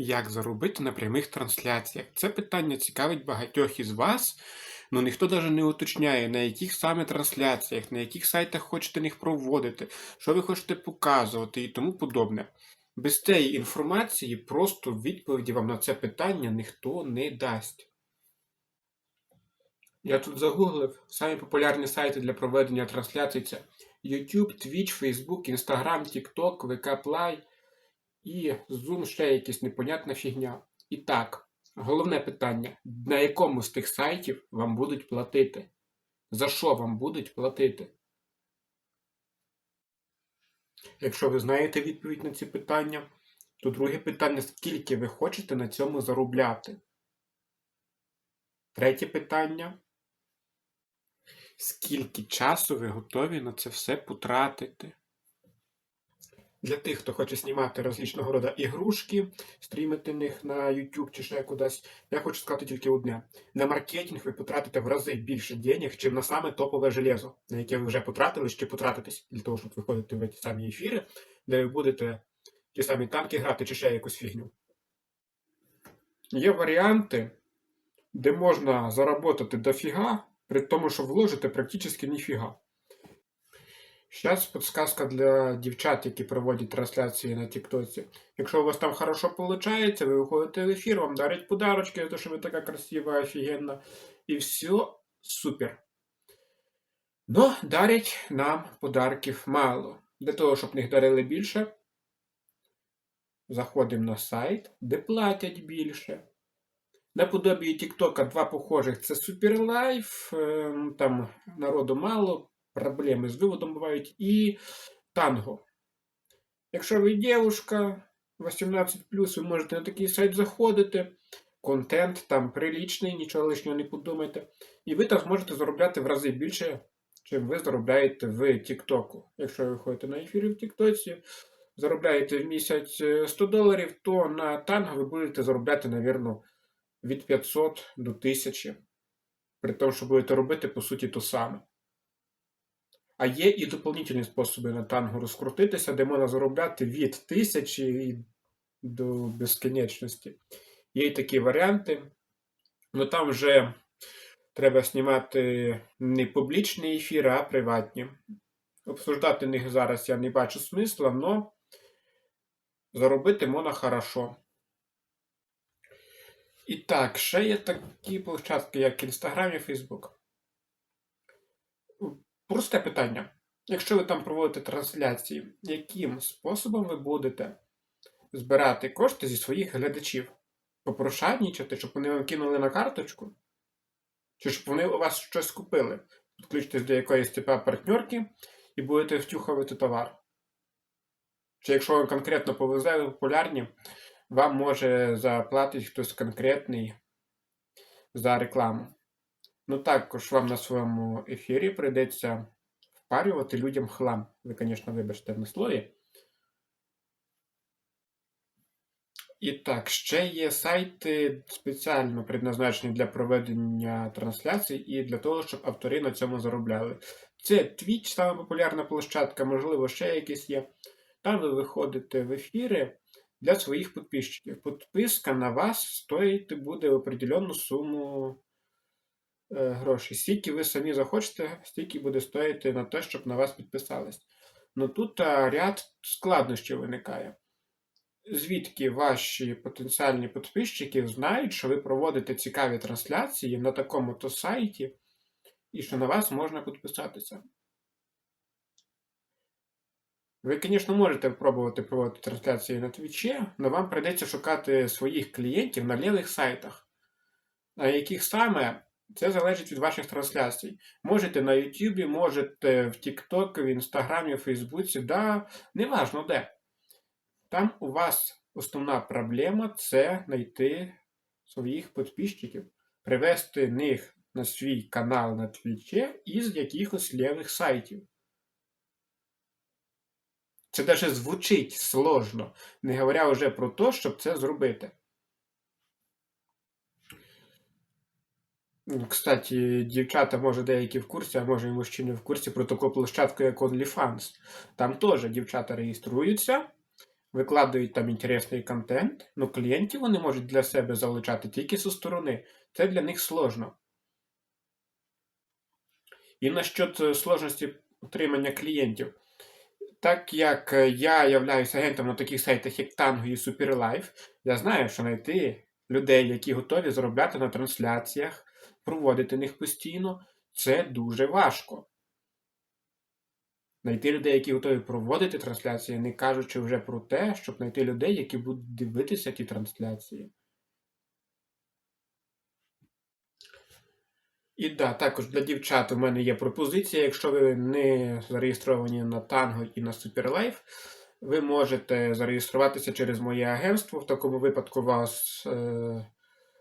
Як заробити на прямих трансляціях? Це питання цікавить багатьох із вас, але ніхто навіть не уточняє, на яких саме трансляціях, на яких сайтах хочете їх проводити, що ви хочете показувати і тому подобне. Без цієї інформації просто відповіді вам на це питання ніхто не дасть. Я тут загуглив самі популярні сайти для проведення трансляцій це YouTube, Twitch, Facebook, Instagram, TikTok, VK Play і Zoom ще якась непонятна фігня. І так, головне питання: на якому з тих сайтів вам будуть платити? За що вам будуть платити? Якщо ви знаєте відповідь на ці питання, то друге питання: скільки ви хочете на цьому заробляти? Третє питання. Скільки часу ви готові на це все потратити? Для тих, хто хоче знімати розлічного роду ігрушки, стрімити них на YouTube чи ще кудись, я хочу сказати тільки одне: на маркетинг ви потратите в рази більше денег, чим на саме топове железо, на яке ви вже потратили, ще потратитесь, для того, щоб виходити в ті самі ефіри, де ви будете ті самі танки грати чи ще якусь фігню. Є варіанти, де можна заработати дофіга, при тому, що вложите практично ніфіга. Зараз підсказка для дівчат, які проводять трансляції на Тіктоці. Якщо у вас там хорошо виходить, ви виходите в ефір, вам дарять подарочки, за те, що ви така красива, офігенна. І все супер. Но дарять нам подарків мало. Для того, щоб них дарили більше, заходимо на сайт, де платять більше. Наподобі Тіктока два похожих це Суперлайф, ем, там народу мало, проблеми з виводом бувають, і танго. Якщо ви дівушка 18, ви можете на такий сайт заходити, контент там прилічний, нічого лишнього не подумайте. І ви там зможете заробляти в рази більше, чим ви заробляєте в Тіктоку. Якщо ви ходите на ефірі в Тіктоці, заробляєте в місяць 100 доларів, то на танго ви будете заробляти, мабуть, від 500 до 1000. При тому, що будете робити, по суті, то саме. А є і доповнительні способи на танго розкрутитися, де можна заробляти від тисячі до безкінечності. Є і такі варіанти. Ну там вже треба знімати не публічні ефіри, а приватні. Обсуждати них зараз я не бачу смисла, але заробити можна хорошо. І так, ще є такі площадки, як Instagram і Facebook. Просте питання. Якщо ви там проводите трансляції, яким способом ви будете збирати кошти зі своїх глядачів? Попрошайнічати, щоб вони вам кинули на карточку? Чи щоб вони у вас щось купили? Підключитесь до якоїсь типа партнерки і будете втюхувати товар? Чи якщо вам конкретно повезе, популярні, вам може заплатити хтось конкретний за рекламу. Ну також вам на своєму ефірі прийдеться впарювати людям хлам. Ви, звісно, вибачте на слові. І так, ще є сайти спеціально предназначені для проведення трансляцій і для того, щоб автори на цьому заробляли. Це Twitch, саме популярна площадка, можливо, ще якісь є. Там ви виходите в ефіри для своїх підписчиків. Підписка на вас стоїть буде определенну суму грошей. Скільки ви самі захочете, стільки буде стоїти на те, щоб на вас підписались. Ну тут ряд складнощів виникає. Звідки ваші потенціальні підписчики знають, що ви проводите цікаві трансляції на такому-то сайті, і що на вас можна підписатися. Ви, звісно, можете пробувати проводити трансляції на Твічі, але вам прийдеться шукати своїх клієнтів на лівих сайтах. А яких саме, це залежить від ваших трансляцій. Можете на YouTube, можете в TikTok, в Інстаграмі, в Фейсбуці, да, неважно де. Там у вас основна проблема це знайти своїх підписчиків, привести них на свій канал на Твічі із якихось лівих сайтів. Це навіть звучить сложно, не говоря вже про те, щоб це зробити. Кстати, дівчата, може, деякі в курсі, а може і мужчини в курсі про таку площадку, як OnlyFans. Там теж дівчата реєструються, викладають там інтересний контент, ну клієнтів вони можуть для себе залучати тільки зі сторони. Це для них сложно. І насчет е, сложності отримання клієнтів. Так як е, я являюся агентом на таких сайтах, як Tango і SuperLife, я знаю, що знайти людей, які готові заробляти на трансляціях, проводити них постійно, це дуже важко. Знайти людей, які готові проводити трансляції, не кажучи вже про те, щоб знайти людей, які будуть дивитися ті трансляції. І да, також для дівчат у мене є пропозиція. Якщо ви не зареєстровані на Tango і на SuperLife, ви можете зареєструватися через моє агентство. В такому випадку вас е,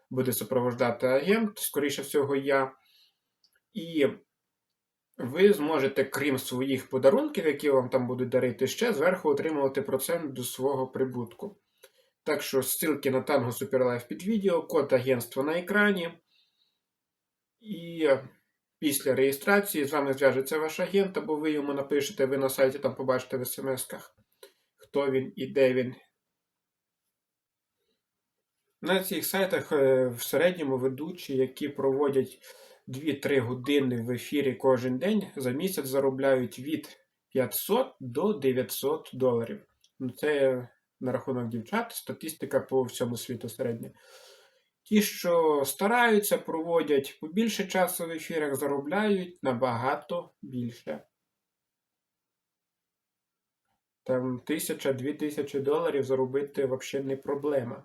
буде супроводжати агент, скоріше всього, я. І ви зможете, крім своїх подарунків, які вам там будуть дарити, ще зверху отримувати процент до свого прибутку. Так що ссылки на Tango SuperLife під відео, код агентства на екрані. І після реєстрації з вами зв'яжеться ваш агент, або ви йому напишете, ви на сайті там побачите в смс-ках, хто він і де він. На цих сайтах е, в середньому ведучі, які проводять 2-3 години в ефірі кожен день, за місяць заробляють від 500 до 900 доларів. Ну, Це на рахунок дівчат, статистика по всьому світу середня. Ті, що стараються, проводять побільше часу в ефірах, заробляють набагато більше. Там тисяча-дві тисячі доларів заробити взагалі не проблема.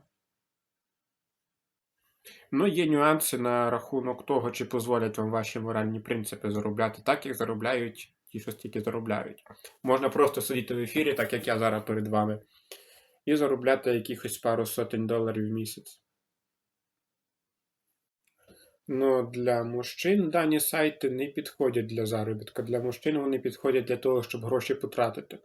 Ну, є нюанси на рахунок того, чи дозволять вам ваші моральні принципи заробляти так, як заробляють ті, що стільки заробляють. Можна просто сидіти в ефірі, так як я зараз перед вами, і заробляти якихось пару сотень доларів в місяць. Ну, для мужчин дані сайти не підходять для заробітку. Для мужчин вони підходять для того, щоб гроші потратити.